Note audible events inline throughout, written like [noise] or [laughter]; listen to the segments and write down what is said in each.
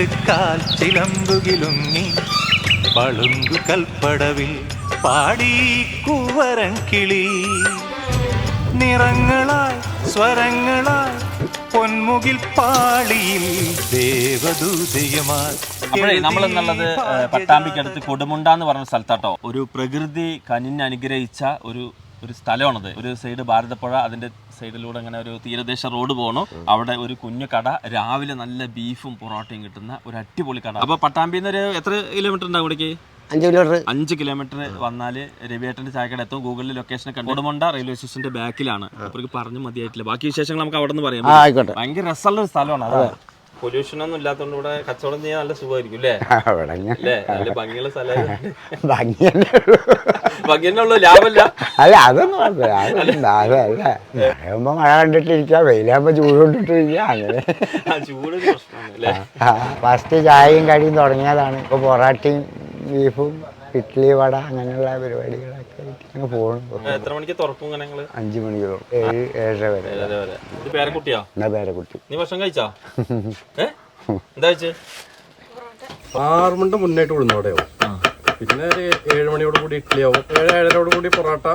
തൃക്കാൽ ചിലമ്പുകിലുങ്ങി പളുങ്കു കൽപ്പടവിൽ പാടി കൂവരം കിളി. നിറങ്ങളാൽ സ്വരങ്ങളാൽ പൊന്മുകിൽ പാളിയിൽ അപ്പോഴേ നമ്മൾ എന്നുള്ളത് പട്ടാമ്പിക്കടുത്ത് കൊടുമുണ്ട എന്ന് പറഞ്ഞ സ്ഥലത്താട്ടോ. ഒരു പ്രകൃതി കനിഞ്ഞനുഗ്രഹിച്ച ഒരു ഒരു സ്ഥലമാണത്. ഒരു സൈഡ് ഭാരതപ്പുഴ അതിന്റെ സൈഡിലൂടെ അങ്ങനെ ഒരു തീരദേശ റോഡ് പോകണം അവിടെ ഒരു കുഞ്ഞു കട രാവിലെ നല്ല ബീഫും പൊറോട്ടയും കിട്ടുന്ന ഒരു അടിപൊളി കട. അപ്പൊ പട്ടാമ്പിന്ന് ഒരു എത്ര കിലോമീറ്റർ ഉണ്ടാവും ഇവിടേക്ക്? അഞ്ച് കിലോമീറ്റർ അഞ്ച് കിലോമീറ്റർ വന്നാൽ രവിയേട്ടന്റെ ചായക്കട എത്തും. ഗൂഗിളിൽ ലൊക്കേഷൻ കണ്ടു കൊടുമുണ്ട റെയിൽവേ സ്റ്റേഷന്റെ ബാക്കിലാണ് അവർക്ക് പറഞ്ഞു മതിയായിട്ടില്ല. ബാക്കി വിശേഷങ്ങൾ നമുക്ക് അവിടെ നിന്ന് പറയാം ഭയങ്കര രസമുള്ള ഒരു സ്ഥലമാണ്. അതാണ് പൊല്യൂഷൻ ഒന്നും ഇല്ലാത്തതുകൊണ്ട് ഇവിടെ കച്ചവടം ചെയ്യാൻ നല്ല സുഖമായിരിക്കും അല്ലേ അല്ലേ നല്ല ഭംഗിയുള്ള സ്ഥലമായത് ഭംഗിയല്ലേ ഉള്ളു. ലാഭമില്ല. അല്ല അതൊന്നും മഴയാകുമ്പോ മഴ കണ്ടിട്ടിരിക്കാം വെയിലാകുമ്പോ ചൂട് കൊണ്ടിട്ടിരിക്കാം അങ്ങനെ. ചൂട് പ്രശ്നമാണ് അല്ലേ ഫസ്റ്റ് ചായയും കടിയും തുടങ്ങിയതാണ്. ഇപ്പൊ പൊറാട്ടയും ബീഫും ഇഡ്ഡലി വട അങ്ങനെയുള്ള പരിപാടികളൊക്കെ ആയിട്ട് ഇങ്ങനെ പോകണം എത്ര മണിക്ക് തുറക്കും ഇങ്ങനെ നിങ്ങൾ? മണിക്ക് മണിക്കൂർ ഏഴ് ഏഴര വരെ. ഏഴര വരെ. ഇത് പേരക്കുട്ടിയാ എന്നാ പേരക്കുട്ടി നീ ഭക്ഷണം കഴിച്ചാ? [laughs] ഏ? എന്താ വെച്ച് ആറുമണിന്റെ മുന്നായിട്ട് ഉഴുന്നോടെയാവും പിന്നെ ഒരു ഏഴ് മണിയോട് കൂടി ഇഡ്ഡലി ആവും. ഏഴ് ഏഴരയോട് കൂടി പൊറോട്ട.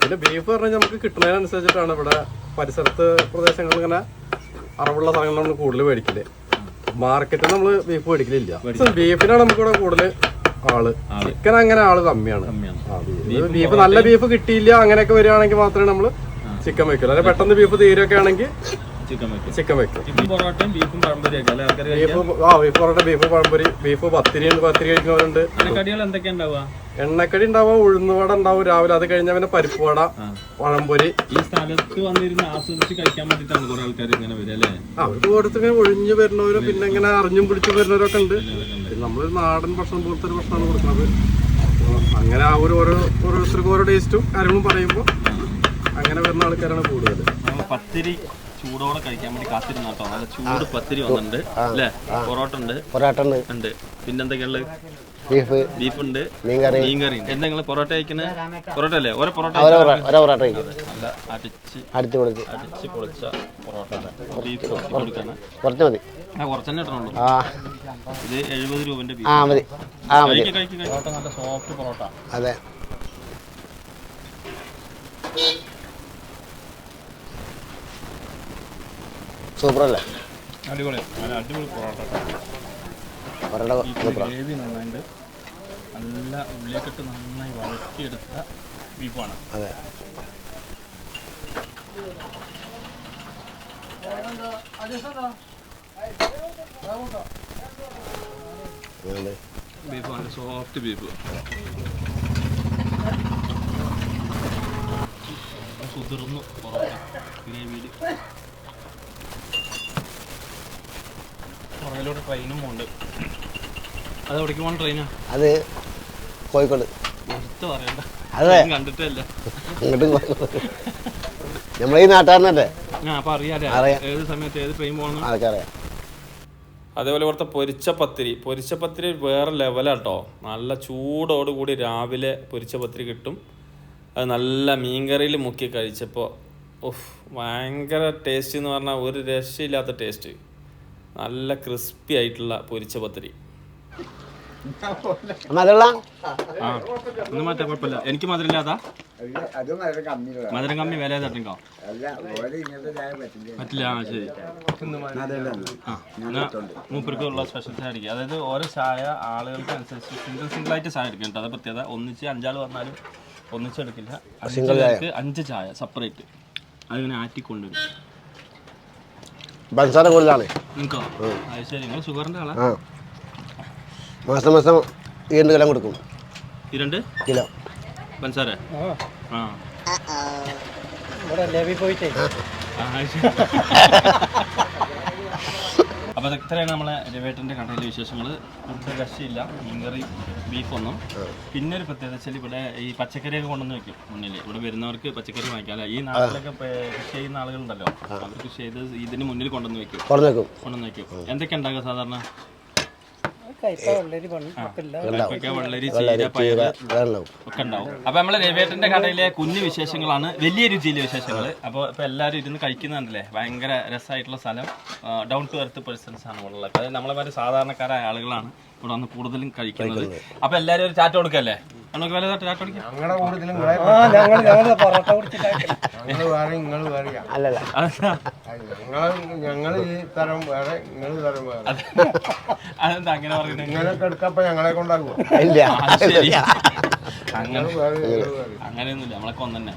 പിന്നെ ബീഫ് പറഞ്ഞാൽ നമുക്ക് കിട്ടുന്നതിനനുസരിച്ചിട്ടാണ് ഇവിടെ പരിസരത്ത് പ്രദേശങ്ങളിൽ ഇങ്ങനെ അറിവുള്ള സാധനങ്ങൾ നമ്മൾ കൂടുതൽ മേടിക്കൽ. മാർക്കറ്റിൽ നമ്മൾ ബീഫ് മേടിക്കലില്ല. ബീഫിനാണ് നമുക്കിവിടെ കൂടുതൽ ആൾ. ചിക്കൻ അങ്ങനെ ആൾ കമ്മിയാണ്. ബീഫ്. നല്ല ബീഫ് കിട്ടിയില്ല അങ്ങനെയൊക്കെ വരികയാണെങ്കിൽ മാത്രമേ നമ്മൾ ചിക്കൻ വെക്കുള്ളൂ അല്ലെങ്കിൽ പെട്ടെന്ന് ബീഫ് തീരൊക്കെ ആണെങ്കിൽ ചിക്കൻ വെക്കും പൊറോട്ടയും ബീഫും പഴംപൊരിയൊക്കെ അല്ലേ? ആൾക്കാർ ബീഫ് ആ beef parotta beef pazhampori beef pathiri ഉണ്ട് പത്തിരി കഴിക്കുന്നവരുണ്ട്. ഉണ്ടാവുക? എണ്ണക്കടി ഉണ്ടാവും ഉഴുന്നുവട ഉണ്ടാവും രാവിലെ. അത് കഴിഞ്ഞാൽ പിന്നെ പരിപ്പ് വട പഴംപൊരി. ഈ സ്ഥലത്ത് വന്നിരുന്ന് ആസ്വദിച്ച് കഴിക്കാൻ വേണ്ടിട്ടാണ് കുറെ ആൾക്കാർ ഇങ്ങനെ വരിക അല്ലേ? അവർക്ക് ഓരോരുത്തർ ഒഴിഞ്ഞു വരുന്നവരും പിന്നെ ഇങ്ങനെ അറിഞ്ഞും പിടിച്ചു വരുന്നവരൊക്കെ ഉണ്ട്. നമ്മളൊരു നാടൻ ഭക്ഷണം പോലത്തെ ഒരു ഭക്ഷണമാണ് കൊടുക്കുന്നത്. അങ്ങനെ ആ ഒരു ഓരോ ഓരോരുത്തർക്കും ഓരോ ടേസ്റ്റും കാര്യങ്ങളും പറയുമ്പോൾ അങ്ങനെ വരുന്ന ആൾക്കാരാണ് കൂടുതൽ. പത്തിരി ചൂടോടെ കഴിക്കാൻ വേണ്ടി കാത്തിരുന്ന കേട്ടോ. നല്ല ചൂട് പത്തിരി വന്നിട്ടുണ്ട്. അല്ലേ? പൊറോട്ട ഉണ്ട്. പൊറോട്ട ഉണ്ട്. ഉണ്ട്. പിന്നെന്തൊക്കെയുള്ളത് ബീഫ് ബീഫ്. ഉണ്ട് മീൻകറി. മീൻകറി എന്താ നിങ്ങൾ പൊറോട്ട കഴിക്കുന്നത് പൊറോട്ട അല്ലേ? ഓരോ പൊറോട്ട പൊറോട്ട നല്ല അടിച്ച് അടിച്ച് പൊളിച്ച്. അടിച്ച് പൊളിച്ച പൊറോട്ട ബീഫ് കൊടുക്കണം കുറച്ച് മതി. ആ കുറച്ച് തന്നെ ഇടണുള്ളൂ. ആ. ഇത് എഴുപത് രൂപന്റെ ആ മതി. ആ മതി. കഴിക്ക്. പൊറോട്ട നല്ല സോഫ്റ്റ് പൊറോട്ട. അതെ. സൂപ്പർ അല്ലേ അടിപൊളി. നല്ല അടിപൊളി പൊറോട്ട പൊറോട്ട സൂപ്പർ ഗ്രേവി നന്നായിട്ട് നല്ല ഉള്ളിയൊക്കെ നന്നായി വഴറ്റിയെടുത്ത ബീഫാണ്. അതെ. ബീഫ് നല്ല സോഫ്റ്റ് ബീഫ്. കുതിർന്നു പൊറോട്ട ഗ്രേവിയിൽ പുറകിലോട്ട് ട്രെയിനും ഉണ്ട് അത് എവിടേക്ക് പോകണം ട്രെയിനാ അത് കോഴിക്കോട്. എടുത്ത് പറയണ്ട. അതെ. കണ്ടിട്ടല്ല. നമ്മളീ നാട്ടുകാരനല്ലേ? ഞാൻ അപ്പൊ അറിയാലേ അറിയാം. ഏത് സമയത്ത് ഏത് ട്രെയിൻ പോകണം അതൊക്കെ അറിയാം അതേപോലെ ഇവിടുത്തെ പൊരിച്ച പത്തിരി പൊരിച്ച പത്തിരി വേറെ ലെവലാട്ടോ നല്ല ചൂടോടുകൂടി രാവിലെ പൊരിച്ച പത്തിരി കിട്ടും. അത് നല്ല മീൻകറിയിൽ മുക്കി കഴിച്ചപ്പോൾ ഉഫ് ഭയങ്കര ടേസ്റ്റ് എന്ന് പറഞ്ഞാൽ ഒരു രക്ഷയില്ലാത്ത ടേസ്റ്റ് നല്ല ക്രിസ്പി ആയിട്ടുള്ള പൊരിച്ച പത്തിരി. ഒന്നും കുഴപ്പമില്ല. എനിക്ക് മധുരമില്ലാതാ. മധുരം കമ്മി വില തട്ടിക്കോ പറ്റില്ല ആ ശരി. ആ എന്നാ മൂപ്പർക്ക് ഉള്ള സ്പെഷ്യൽ ചായ അടിക്കുക അതായത് ഓരോ ചായ ആളുകൾക്ക് അനുസരിച്ച് സിംഗിൾ സിംഗിൾ ആയിട്ട് ചായ എടുക്കും കേട്ടോ. അത് പ്രത്യേകത. ഒന്നിച്ച് അഞ്ചാൾ വന്നാലും ഒന്നിച്ചെടുക്കില്ല അഞ്ചാൾക്ക് അഞ്ച് ചായ. സെപ്പറേറ്റ് അതിങ്ങനെ ആറ്റിക്കൊണ്ടുവരും. ബൻസാര കൂടുതലാണ്. മാസം മാസം ഈ രണ്ട് കിലോ കൊടുക്കും. ഈ രണ്ട്? കിലോ. പഞ്ചസാര? ആ. ഇവിടെ ലെവി പോയിട്ടേ. [laughs] ആ, അത് ശരി. അപ്പൊ അത് ഇത്രയാണ് നമ്മളെ രവേട്ടന്റെ കടയിലെ വിശേഷങ്ങൾ ഫുഡ് രക്ഷയില്ല മീൻകറി ബീഫൊന്നും. പിന്നെ ഒരു പ്രത്യേകത വെച്ചാൽ ഇവിടെ ഈ പച്ചക്കറിയൊക്കെ കൊണ്ടുവന്ന് വെക്കും മുന്നിൽ ഇവിടെ വരുന്നവർക്ക് പച്ചക്കറി വാങ്ങിക്കാം അല്ല ഈ നാട്ടിലൊക്കെ കൃഷി ചെയ്യുന്ന ആളുകളുണ്ടല്ലോ. അവർ കൃഷി ചെയ്ത് ഇതിന് മുന്നിൽ കൊണ്ടുവന്ന് വെക്കും. കൊണ്ടുവന്ന് വെക്കും. എന്തൊക്കെ സാധാരണ? അപ്പൊ നമ്മളെ രവിയേട്ടന്റെ കടയിലെ കുഞ്ഞു വിശേഷങ്ങളാണ്. വലിയ രുചിയിലെ വിശേഷങ്ങൾ അപ്പൊ ഇപ്പൊ എല്ലാരും ഇരുന്ന് കഴിക്കുന്നുണ്ടല്ലേ? ഭയങ്കര രസമായിട്ടുള്ള സ്ഥലം. ഡൗൺ ടു എർത്ത് പേഴ്സൺസ് ആണ് ഉള്ളത്. അതായത് നമ്മളെ മാതിരി സാധാരണക്കാരായ ആളുകളാണ്. ഇവിടെ കൂടുതലും കഴിക്കുന്നത്. അപ്പൊ എല്ലാരും ഒരു ചാറ്റ് കൊടുക്കല്ലേ? നമുക്ക് വലുതായിട്ട് ചാറ്റ കൊടുക്കാം. ഞങ്ങളുടെ കൂടുതലും ഞങ്ങൾ ഈ തരം വേറെ നിങ്ങൾ തരം വേറെ. അതെന്താ അങ്ങനെ പറയുന്നത്? എടുക്കപ്പോ ഞങ്ങളെ വേറെ അങ്ങനെയൊന്നുമില്ല. നമ്മളൊക്കെ കൊന്നെ തന്നെ